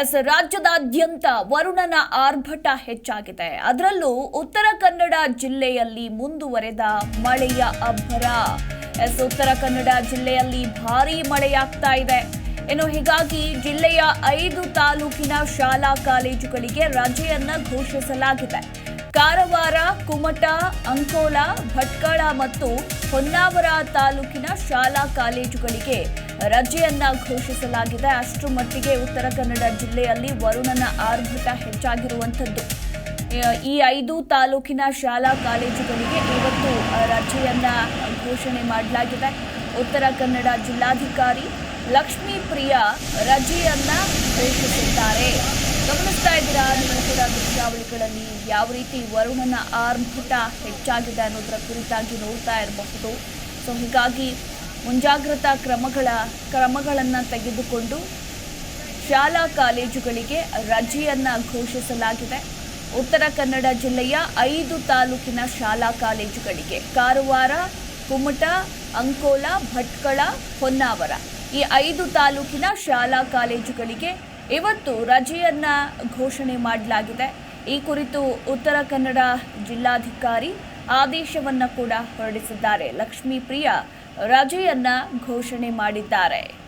S, ರಾಜ್ಯದಾದ್ಯಂತ ವರುಣನ ಆರ್ಭಟ ಹೆಚ್ಚಾಗಿದೆ. ಅದರಲ್ಲೂ ಉತ್ತರ ಕನ್ನಡ ಜಿಲ್ಲೆಯಲ್ಲಿ ಮುಂದುವರೆದ ಮಳೆಯ ಅಬ್ಬರ ಎಸ್, ಉತ್ತರ ಕನ್ನಡ ಜಿಲ್ಲೆಯಲ್ಲಿ ಭಾರೀ ಮಳೆಯಾಗ್ತಾ ಇದೆ. ಇನ್ನು ಹೀಗಾಗಿ ಜಿಲ್ಲೆಯ ಐದು ತಾಲೂಕಿನ ಶಾಲಾ ಕಾಲೇಜುಗಳಿಗೆ ರಜೆಯನ್ನ ಘೋಷಿಸಲಾಗಿದೆ. ಕಾರವಾರ, ಕುಮಟ, ಅಂಕೋಲ, ಭಟ್ಕಳ ಮತ್ತು ಹೊನ್ನಾವರ ತಾಲೂಕಿನ ಶಾಲಾ ಕಾಲೇಜುಗಳಿಗೆ ರಜೆಯನ್ನ ಘೋಷಿಸಲಾಗಿದೆ. ಅಷ್ಟರ ಮಟ್ಟಿಗೆ ಉತ್ತರ ಕನ್ನಡ ಜಿಲ್ಲೆಯಲ್ಲಿ ವರುಣನ ಆರ್ಭಟ ಹೆಚ್ಚಾಗಿರುವಂಥದ್ದು. ಈ ಐದು ತಾಲೂಕಿನ ಶಾಲಾ ಕಾಲೇಜುಗಳಿಗೆ ಇವತ್ತು ರಜೆಯನ್ನ ಘೋಷಣೆ ಮಾಡಲಾಗಿದೆ. ಉತ್ತರ ಕನ್ನಡ ಜಿಲ್ಲಾಧಿಕಾರಿ ಲಕ್ಷ್ಮೀ ಪ್ರಿಯಾ ರಜೆಯನ್ನ ಘೋಷಿಸಿದ್ದಾರೆ. ಗಮನಿಸ್ತಾ ಇದ್ದೀರಾ? ನೀವು ಕೂಡ ದೃಶ್ಯಾವಳಿಗಳಲ್ಲಿ ಯಾವ ರೀತಿ ವರುಣನ ಆರ್ಭಟ ಹೆಚ್ಚಾಗಿದೆ ಅನ್ನೋದರ ಕುರಿತಾಗಿ ನೋಡ್ತಾ ಇರಬಹುದು. ಸೊ ಹೀಗಾಗಿ ಮುಂಜಾಗ್ರತಾ ಕ್ರಮಗಳ ಕ್ರಮಗಳನ್ನು ತೆಗೆದುಕೊಂಡು ಶಾಲಾ ಕಾಲೇಜುಗಳಿಗೆ ರಜೆಯನ್ನು ಘೋಷಿಸಲಾಗಿದೆ. ಉತ್ತರ ಕನ್ನಡ ಜಿಲ್ಲೆಯ ಐದು ತಾಲೂಕಿನ ಶಾಲಾ ಕಾಲೇಜುಗಳಿಗೆ ಕಾರವಾರ, ಕುಮಟ, ಅಂಕೋಲ, ಭಟ್ಕಳ, ಹೊನ್ನಾವರ ಈ ಐದು ತಾಲೂಕಿನ ಶಾಲಾ ಕಾಲೇಜುಗಳಿಗೆ ಇವತ್ತು ರಜೆಯನ್ನು ಘೋಷಣೆ ಮಾಡಲಾಗಿದೆ. ಈ ಕುರಿತು ಉತ್ತರ ಕನ್ನಡ ಜಿಲ್ಲಾಧಿಕಾರಿ ಆದೇಶವನ್ನು ಕೂಡ ಹೊರಡಿಸಿದ್ದಾರೆ. ಲಕ್ಷ್ಮೀ ಪ್ರಿಯಾ ರಜೆಯನ್ನ ಘೋಷಣೆ ಮಾಡಿದ್ದಾರೆ.